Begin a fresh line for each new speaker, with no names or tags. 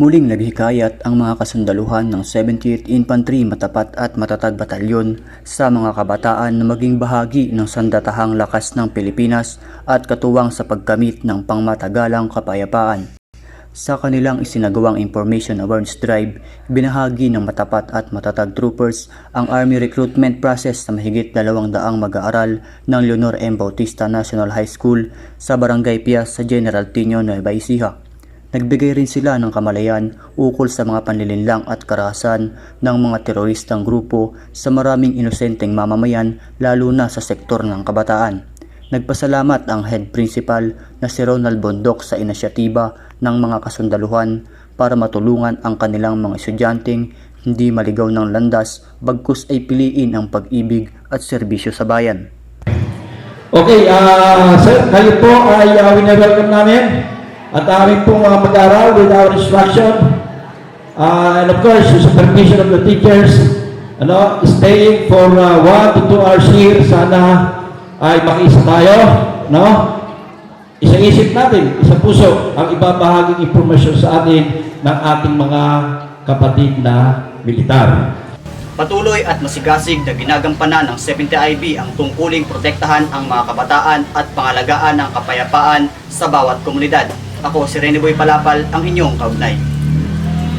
Muling naghikayat ang mga kasundaluhan ng 78th Infantry Matapat at Matatag Batalyon sa mga kabataan na maging bahagi ng sandatahang lakas ng Pilipinas at katuwang sa pagkamit ng pangmatagalang kapayapaan. Sa kanilang isinagawang Information Awareness Drive, binahagi ng matapat at matatag troopers ang Army recruitment process sa mahigit dalawang daang mag-aaral ng Leonor M. Bautista National High School sa Barangay Pias sa General Tino, Nueva Ecija. Nagbigay rin sila ng kamalayan ukol sa mga panlilinlang at karahasan ng mga teroristang grupo sa maraming inosenteng mamamayan lalo na sa sektor ng kabataan. Nagpasalamat ang head principal na si Ronald Bondok sa inisyatiba ng mga kasundaluhan para matulungan ang kanilang mga estudyanteng hindi maligaw ng landas bagkus ay piliin ang pag-ibig at serbisyo sa bayan.
Okay, ah sir, kayo po ay uh, welcome namin at aming pong mga mag-aral with our instruction Ah, and of course, the supervision of the teachers ano, staying for uh, one to two hours here, sana ay makiisa tayo, no? Isa-isip natin, isa puso ang ibabahaging impormasyon sa atin ng ating mga kapatid na militar.
Patuloy at masigasig na ginagampanan ng 70IB ang tungkuling protektahan ang mga kabataan at pangalagaan ng kapayapaan sa bawat komunidad. Ako si Rene Boy Palapal, ang inyong kaugnay.